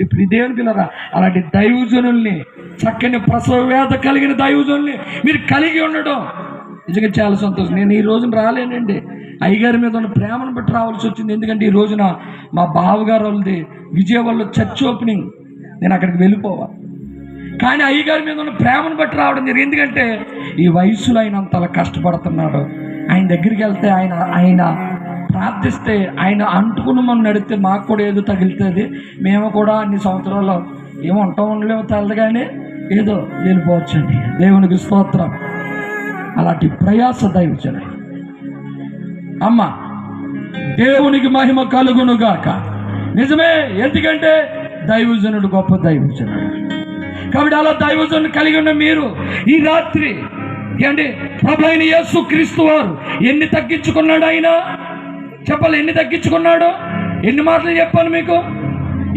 ఇప్పుడు ఇదేం పిల్లరా అలాంటి దైవజనుల్ని చక్కని ప్రసవవేద కలిగిన దైవజనుల్ని మీరు కలిగి ఉండడం నిజంగా చాలా సంతోషం. నేను ఈ రోజున రాలేనండి. అయ్యగారి మీద ఉన్న ప్రేమను బట్టి రావాల్సి వచ్చింది. ఎందుకంటే ఈ రోజున మా బావగారు వాళ్ళది విజయవాడలో చర్చ్ ఓపెనింగ్. నేను అక్కడికి వెళ్ళిపోవాలి కానీ అయ్యగారి మీద ఉన్న ప్రేమను బట్టి రావడం జరిగింది. ఎందుకంటే ఈ వయసులో ఆయన అంతలా కష్టపడుతున్నాడు. ఆయన దగ్గరికి వెళ్తే ఆయన ఆయన ప్రార్థిస్తే ఆయన అంటుకుని మనం నడిస్తే మాకు కూడా ఏదో తగులుతుంది. మేము కూడా అన్ని సంవత్సరాలు ఏమో ఉంటాం ఉండలేమో తెలదు కానీ ఏదో వెళ్ళిపోవచ్చండి. దేవునికి స్తోత్రం. అలాంటి ప్రయాస దైవజన అమ్మ దేవునికి మహిమ కలుగునుగాక నిజమే ఎందుకంటే దైవజనుడు గొప్ప దైవజనుడు. కాబట్టి అలా దైవజనుడు కలిగి ఉన్న మీరు ఈ రాత్రి ఏంటి ప్రభు అయిన యేసు క్రీస్తు వారు ఎన్ని తగ్గించుకున్నాడు ఆయన? చెప్పాలి ఎన్ని తగ్గించుకున్నాడు? ఎన్ని మాటలు చెప్పాను మీకు?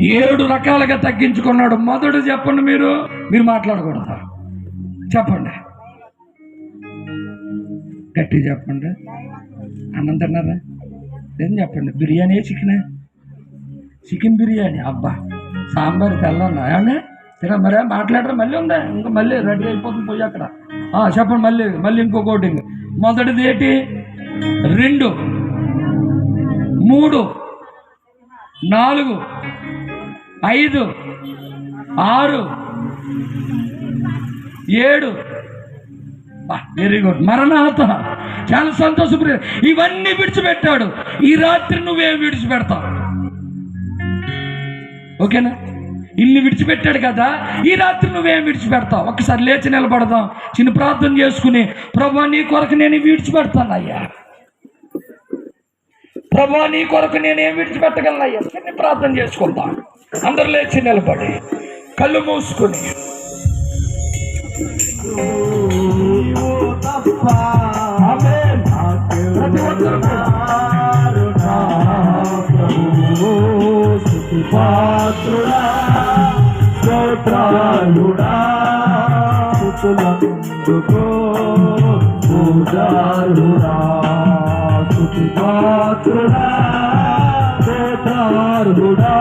ఏడు రకాలుగా తగ్గించుకున్నాడు. మొదటి చెప్పండి మీరు. మీరు మాట్లాడకూడదు. చెప్పండి. గట్టి చెప్పండి. అన్నం తిన్నారా? ఏం చెప్పండి? బిర్యానీ చికెన్? చికెన్ బిర్యానీ? అబ్బా సాంబార్ తెల్లన్నా ఏమండి? తిన మరే మాట్లాడరా మళ్ళీ ఉందా? ఇంకా మళ్ళీ రెడీ అయిపోతుంది పోయి అక్కడ. చెప్పండి మళ్ళీ మళ్ళీ ఇంకొకటి మొదటిది ఏంటి? రెండు. మూడు నాలుగు ఐదు ఆరు ఏడు. Very good. మరణాత. చాలా సంతోషప్రియ ఇవన్నీ విడిచిపెట్టాడు. ఈ రాత్రి నువ్వేం విడిచిపెడతావు? ఓకేనా? ఇన్ని విడిచిపెట్టాడు కదా ఈ రాత్రి నువ్వేం విడిచిపెడతావు? ఒకసారి లేచి నిలబడదాం. చిన్న ప్రార్థన చేసుకుని ప్రభా నీ కొరకు నేను విడిచిపెడతాను అయ్యా. ప్రభా నీ కొరకు నేనేం విడిచిపెట్టగలనయ్యా చిన్న ప్రార్థన చేసుకుందాం అందరు లేచి నిలబడి కళ్ళు మూసుకుని. ప్రతి ఒక్కరు కూడా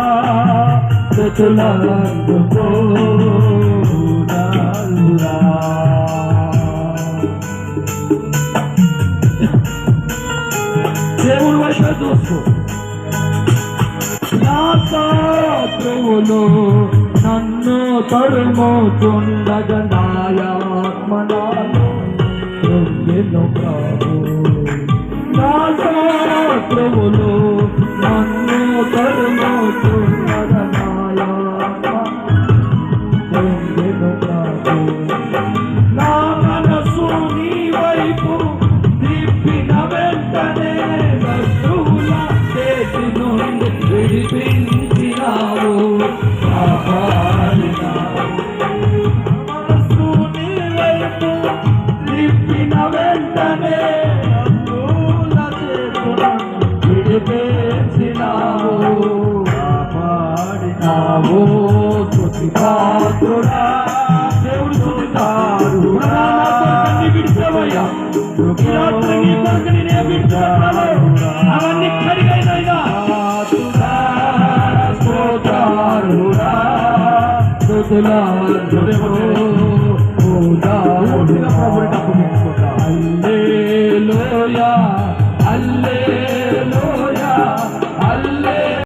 దేవుడు వైపు చూస్తూ నా నన్ను తరుముచుండగా నాయాత్మనాలు ప్రభు గౌరవులు నన్ను తరుముచుండగా నాయాత్మ వెంటనే కాపాడినావు స్తుతి పాత్రుడా దేవుడు కొరకు విడిచావయ్యా నీ కొరకు నేనే విడిచాను అవన్నీ